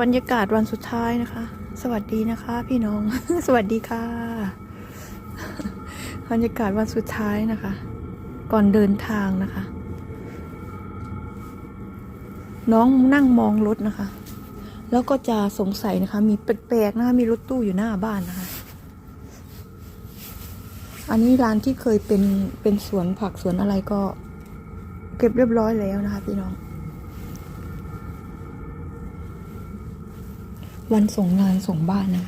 บรรยากาศวันสุดท้ายนะคะ สวัสดีนะคะ พี่น้อง สวัสดีค่ะ บรรยากาศวันสุดท้ายนะคะ ก่อนเดินทางนะคะ น้องนั่งมองรถนะคะ แล้วก็จะสงสัยนะคะ มีแปลกๆนะคะ มีรถตู้อยู่หน้าบ้านนะคะ อันนี้ร้านที่เคยเป็นเป็นสวนผักสวนอะไรก็ เก็บเรียบร้อยแล้วนะคะ พี่น้อง วันส่งงานส่งบ้านนะ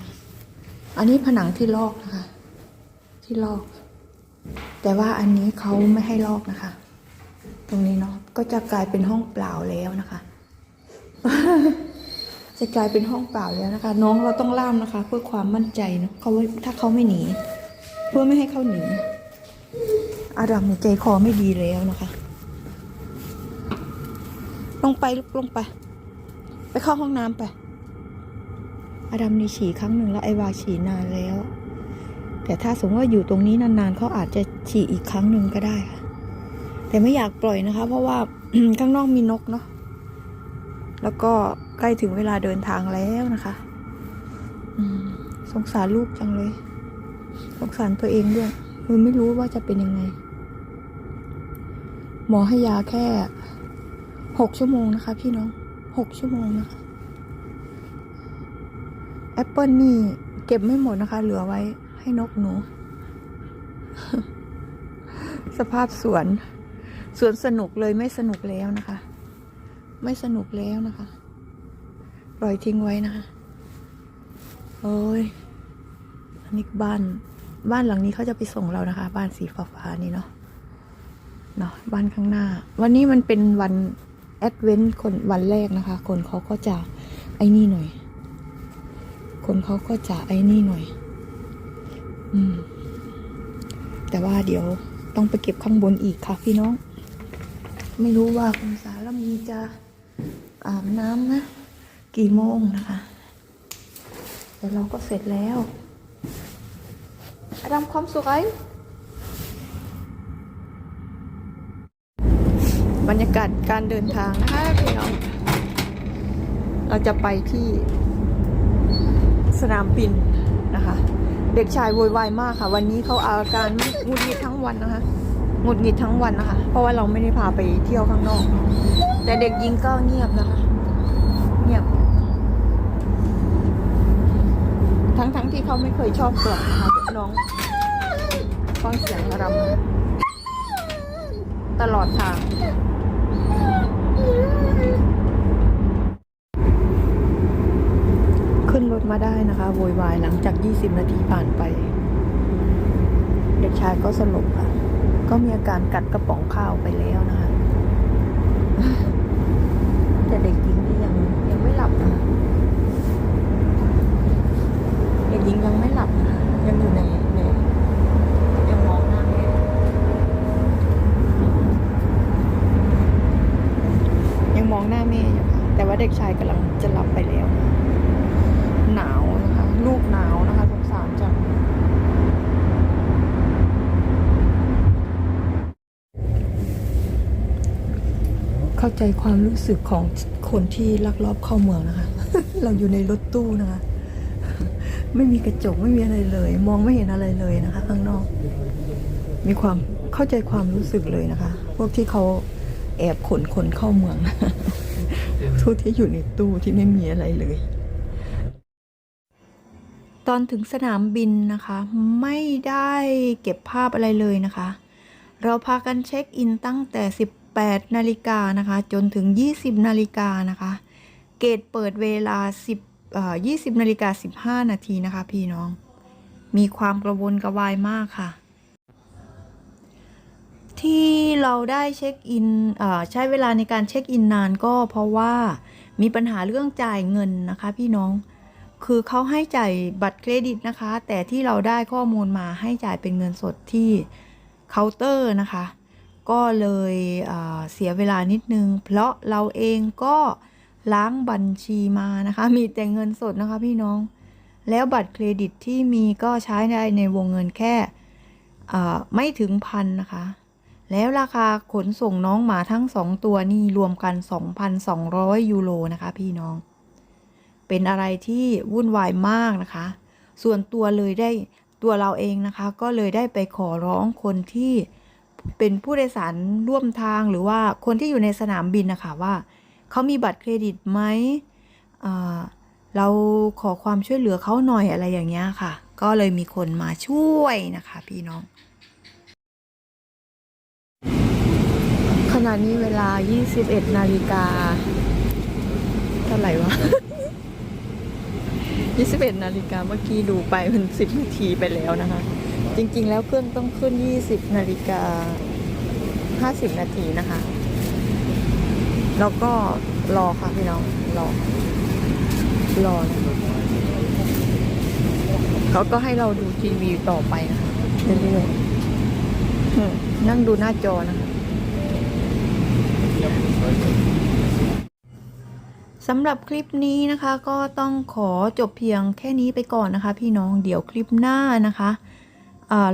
อันนี้ผนังที่ลอกนะคะ ที่ลอก แต่ว่าอันนี้เขาไม่ให้ลอกนะคะ ตรงนี้เนาะ ก็จะกลายเป็นห้องเปล่าแล้วนะคะ จะกลายเป็นห้องเปล่าแล้วนะคะ น้องเราต้องล่ามนะคะ เพื่อความมั่นใจเนาะเขาถ้าเขาไม่หนี เพื่อไม่ให้เขาหนี อาดัมเนี่ยใจคอไม่ดีแล้วนะคะ ลงไปลุกลงไป ไปเข้าห้องน้ำไป อาดัมนี่ฉี่ครั้งหนึ่งแล้วไอวาฉี่นานแล้ว แต่ถ้าสมมติว่าอยู่ตรงนี้นานๆเขาอาจจะฉี่อีกครั้งหนึ่งก็ได้ค่ะ แต่ไม่อยากปล่อยนะคะ เพราะว่าข้างนอกมีนกเนาะแล้วก็ใกล้ถึงเวลาเดินทางแล้วนะคะสงสารลูกจังเลย สงสารตัวเองด้วยคือไม่รู้ว่าจะเป็นยังไง หมอให้ยาแค่หกชั่วโมงนะคะ พี่น้องหกชั่วโมงนะคะ อปเปิลนี่เก็บไม่หมดนะคะ เหลือไว้ให้นกหนู สภาพสวน สวนสนุกเลยไม่สนุกแล้วนะคะ ไม่สนุกแล้วนะคะ ปล่อยทิ้งไว้นะคะ โอ้ยอันนี้บ้านบ้านหลังนี้เขาจะไปส่งเรานะคะ บ้านสีฟ้าๆนี่เนาะเนาะบ้านข้างหน้า วันนี้มันเป็นวันแอดเวนต์คนวันแรกนะคะ คนเขาก็จะไอ้นี่หน่อย คนเขาก็จะไอ้นี่หน่อย อืม แต่ว่าเดี๋ยวต้องไปเก็บข้างบนอีกค่ะพี่น้อง ไม่รู้ว่าคุณสารมีจะอาบน้ำนะ กี่โมงนะคะ แต่เราก็เสร็จแล้วอารามความสุขไบรรยากาศการเดินทางนะคะพี่น้อง เราจะไปที่ สนามบินนะคะ เด็กชายโวยวายมากค่ะ วันนี้เขาอาการหงุดหงิดทั้งวันนะคะหงุดหงิดทั้งวันนะคะ เพราะว่าเราไม่ได้พาไปเที่ยวข้างนอก แต่เด็กยิงก็เงียบนะคะ เงียบ ทั้งทั้งที่เขาไม่เคยชอบกล่องนะคะน้องฟังเสียงรำตลอดทาง ขึ้นรถ มาได้นะคะโวยวายหลังจาก 20 นาทีผ่านไป เด็กชายก็สลบค่ะ ก็มีอาการกัดกระป๋องข้าวไปแล้วนะคะแต่เด็กหญิงนี่ยังยังไม่หลับนะเด็กหญิงยังไม่หลับนะยังอยู่ในในยังมองหน้าแม่ยังมองหน้าแม่อยู่ค่ะแต่ว่าเด็กชายกำลังจะหลับไปแล้วนะ หนาวนะคะ ลูกหนาวนะคะสงสารจัง เข้าใจความรู้สึกของคนที่ลักลอบเข้าเมืองนะคะ เราอยู่ในรถตู้นะคะ ไม่มีกระจกไม่มีอะไรเลย มองไม่เห็นอะไรเลยนะคะ ข้างนอก มีความเข้าใจความรู้สึกเลยนะคะ พวกที่เขาแอบขนคนเข้าเมืองพวกที่อยู่ในตู้ที่ไม่มีอะไรเลย ตอนถึงสนามบินนะคะ ไม่ได้เก็บภาพอะไรเลยนะคะ เราพากันเช็คอินตั้งแต่ 18นาฬิกานะคะ จนถึง 20นาฬิกานะคะ เกตเปิดเวลา 10เอ่อ20นาฬิกา15นาทีนะคะ พี่น้อง มีความกระวนกระวายมากค่ะ ที่เราได้เช็คอินเอ่อใช้เวลาในการเช็คอินนานก็เพราะว่ามีปัญหาเรื่องจ่ายเงินนะคะ พี่น้องคือเขาให้จ่ายบัตรเครดิตนะคะ แต่ที่เราได้ข้อมูลมาให้จ่ายเป็นเงินสดที่เคาน์เตอร์นะคะ ก็เลยเเสียเวลานิดนึง เพราะเราเองก็ล้างบัญชีมานะคะ มีแต่เงินสดนะคะพี่น้อง แล้วบัตรเครดิตที่มีก็ใช้ได้ในวงเงินแค่ไม่ถึงพันนะคะ แล้วราคาขนส่งน้องหมาทั้งสองตัวนี่รวมกัน 2,200 ยูโรนะคะพี่น้อง เป็นอะไรที่วุ่นวายมากนะคะ ส่วนตัวเลยได้ตัวเราเองนะคะ ก็เลยได้ไปขอร้องคนที่ เป็นผู้โดยสารร่วมทางหรือว่าคนที่อยู่ในสนามบินนะคะว่าเขามีบัตรเครดิตไหมเราขอความช่วยเหลือเขาหน่อยอะไรอย่างเงี้ยค่ะ ก็เลยมีคนมาช่วยนะคะ พี่น้อง ขณะนี้เวลา 21 นาฬิกาเท่าไหร่วะ 21 นาฬิกาเมื่อกี้ดูไปมัน 10 นาทีไปแล้วนะคะ จริง ๆ แล้วเครื่องต้องขึ้น 20 นาฬิกา 50 นาทีนะคะ แล้วก็รอค่ะพี่น้องรอ รอนะเขาก็ให้เราดูทีวีต่อไปนะคะเรื่อยๆนั่งดูหน้าจอนะคะสำหรับคลิปนี้นะคะก็ต้องขอจบเพียงแค่นี้ไปก่อนนะคะ พี่น้องเดี๋ยวคลิปหน้านะคะ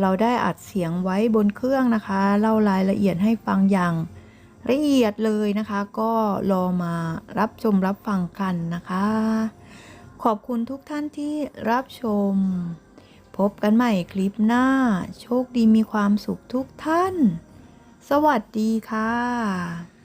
เราได้อัดเสียงไว้บนเครื่องนะคะเล่ารายละเอียดให้ฟังอย่างละเอียดเลยนะคะ ก็รอมารับชมรับฟังกันนะคะ ขอบคุณทุกท่านที่รับชม พบกันใหม่คลิปหน้า โชคดีมีความสุขทุกท่าน สวัสดีค่ะ